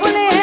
ভুলে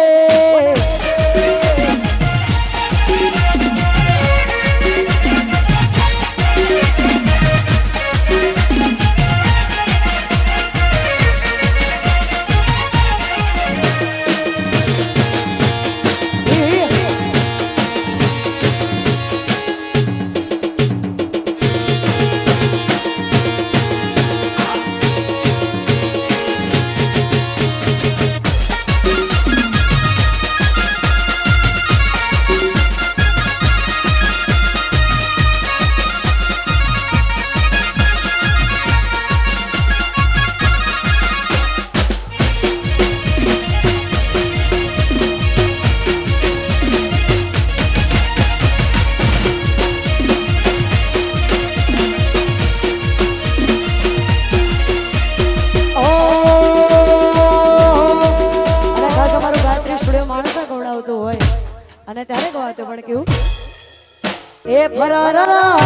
રે એ ફરારા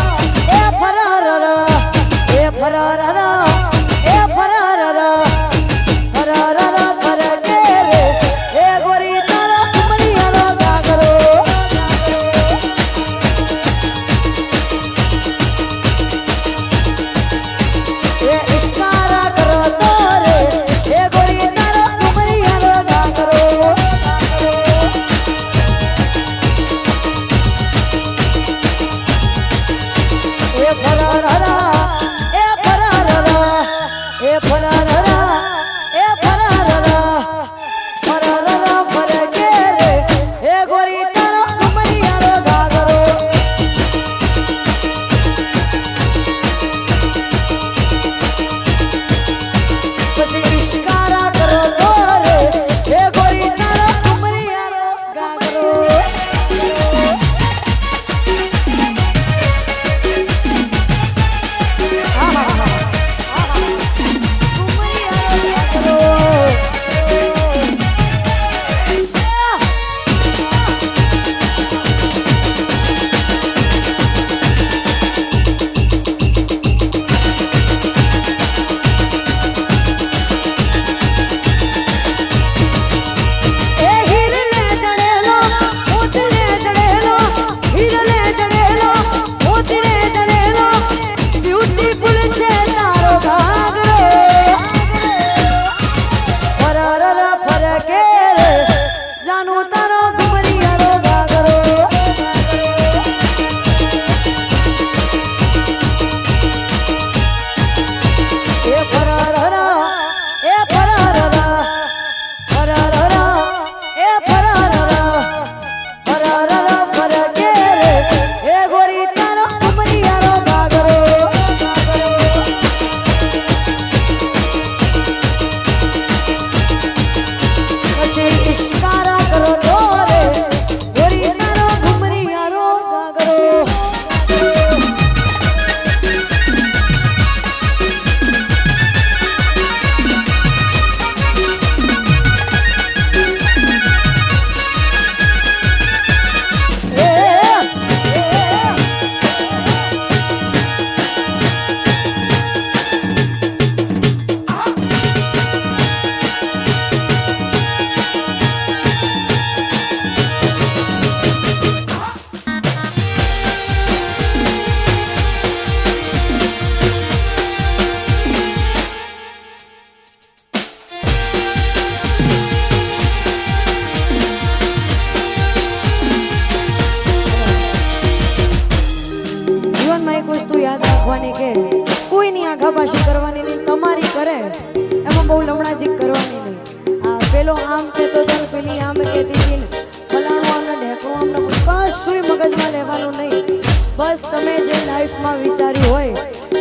પેલો આમ છે તો ચાલ પેલી આમ કહેતી હતી ને ફલાણું આમને ઢેકણું આમને કશું મગજમાં લેવાનું નહીં. બસ તમે જે લાઈફમાં વિચાર્યું હોય,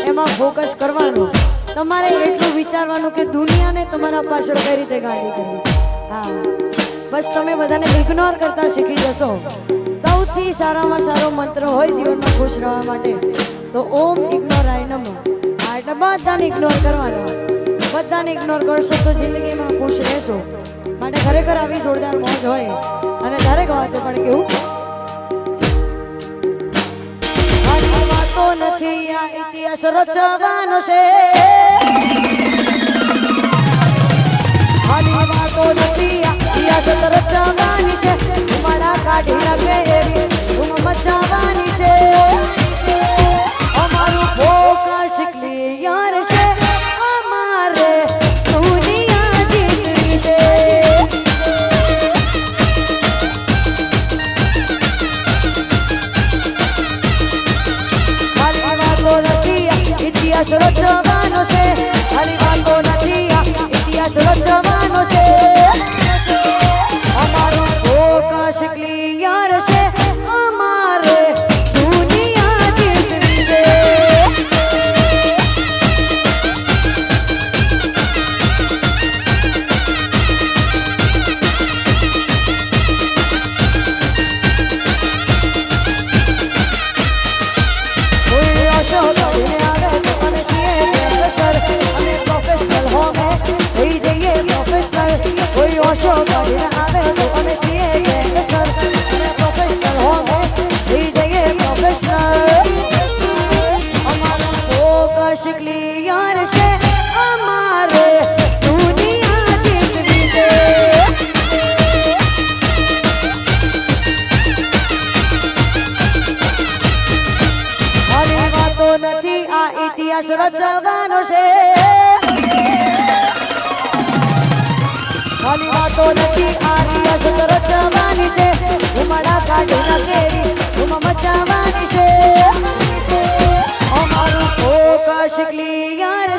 એમાં ફોકસ કરવાનું. તમારે એટલું વિચારવાનું કે દુનિયાને તમારા પાછળ કઈ રીતે ગાડી કરવી હા. બસ તમે બધાને ઇગ્નોર કરતા શીખી જશો. સૌથી સારામાં સારો મંત્ર હોય જીવનમાં ખુશ રહેવા માટે, તો ઓમ ઇગ્નોર આય નમો. એટલે બધાને ઇગ્નોર કરવાનો. બધાને ઇગ્નોર કરશો તો જિંદગીમાં ખુશ રહેશો. માટે ખરેખર આવી જોરદાર મોજ હોય અને દરેક વાતે પણ કેવું? નથી આ ઇતિહાસ રચવાનો છે. વાતો રચવાની છે. મારા કાઢી નાખે ઇતિહાસ રચવાનો છે. ખાલી વાતો નથી, આ ઇતિહાસ રચવાની છે. ઉમાડા કાઢી ના કેરી ઉમા મચાવાની છે. અમારું ફોકસ ક્લિયર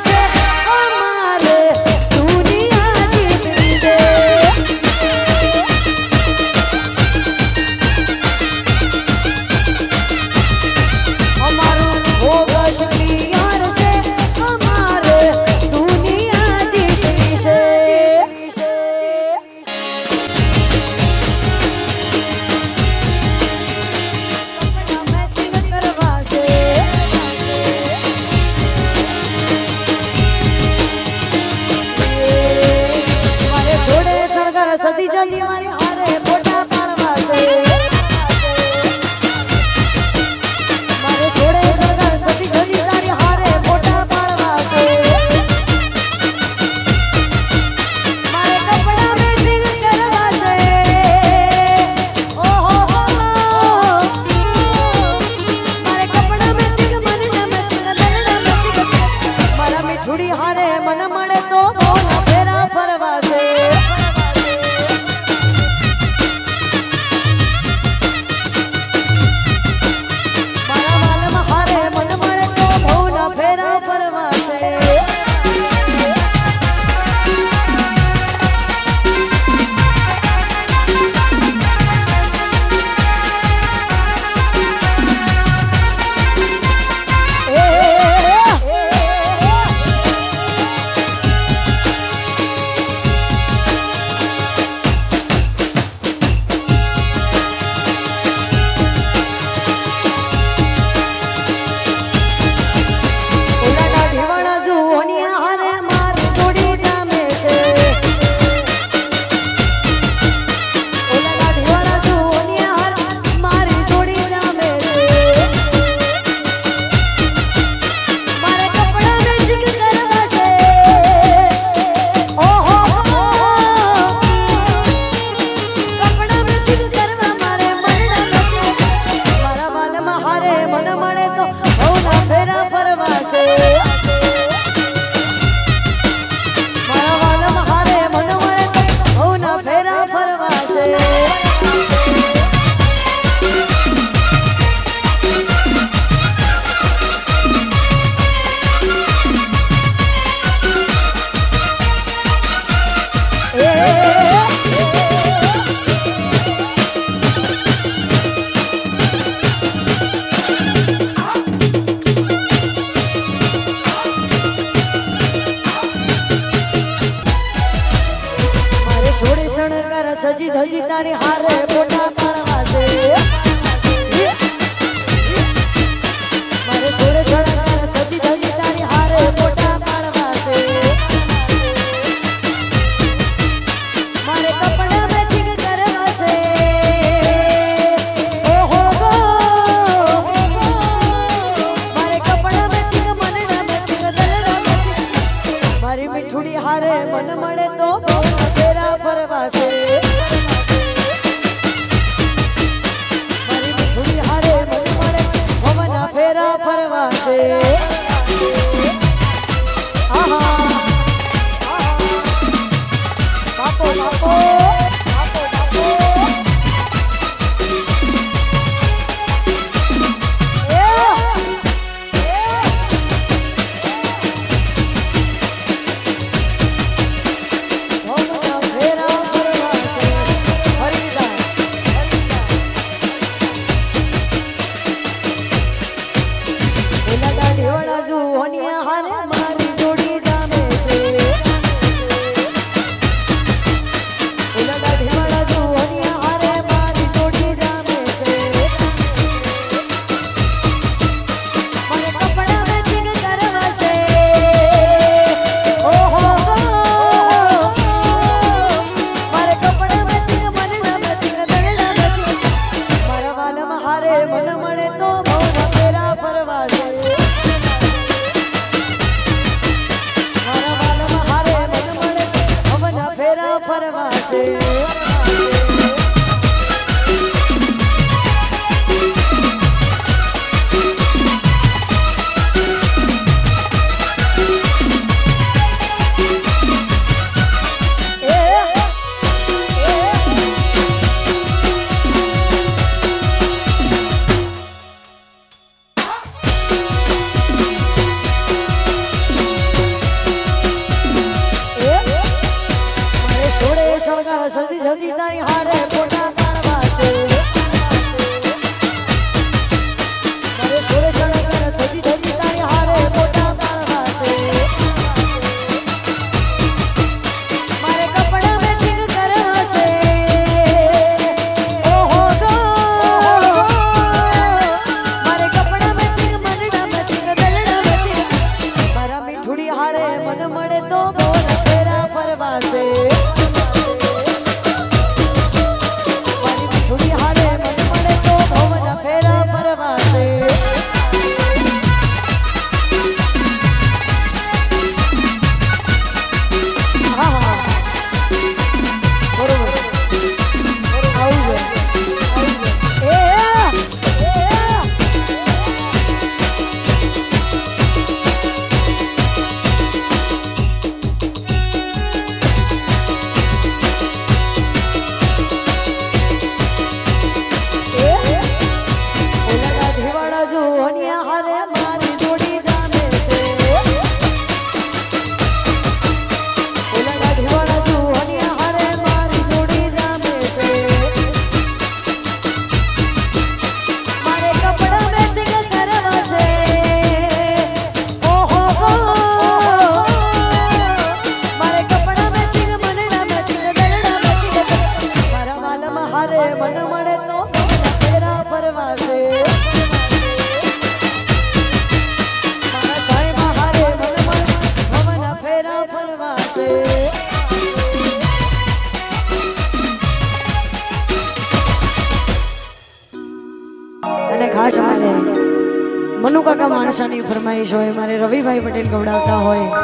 આશાની ફરમાઈશ હોય, મારે રવિભાઈ પટેલ ગવડાવતા હોય,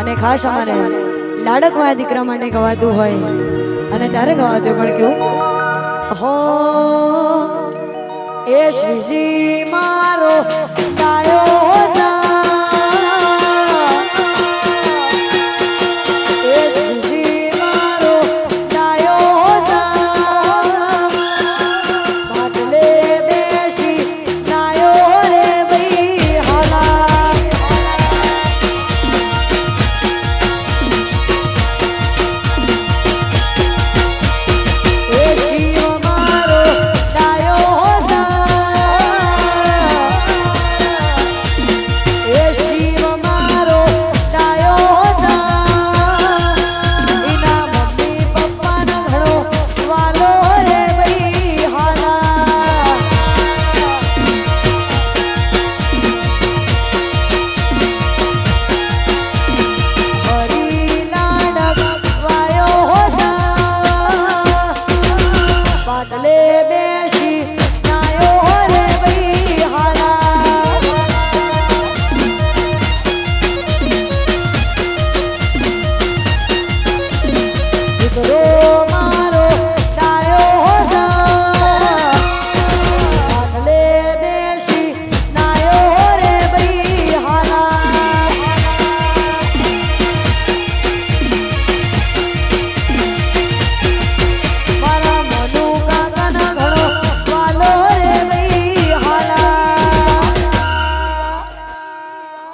અને ખાસ અમારે લાડકવા દીકરા માટે ગવાતું હોય, અને ત્યારે ગવાતું પણ કેવું? હો, એ શ્રીજી મારો ગાયો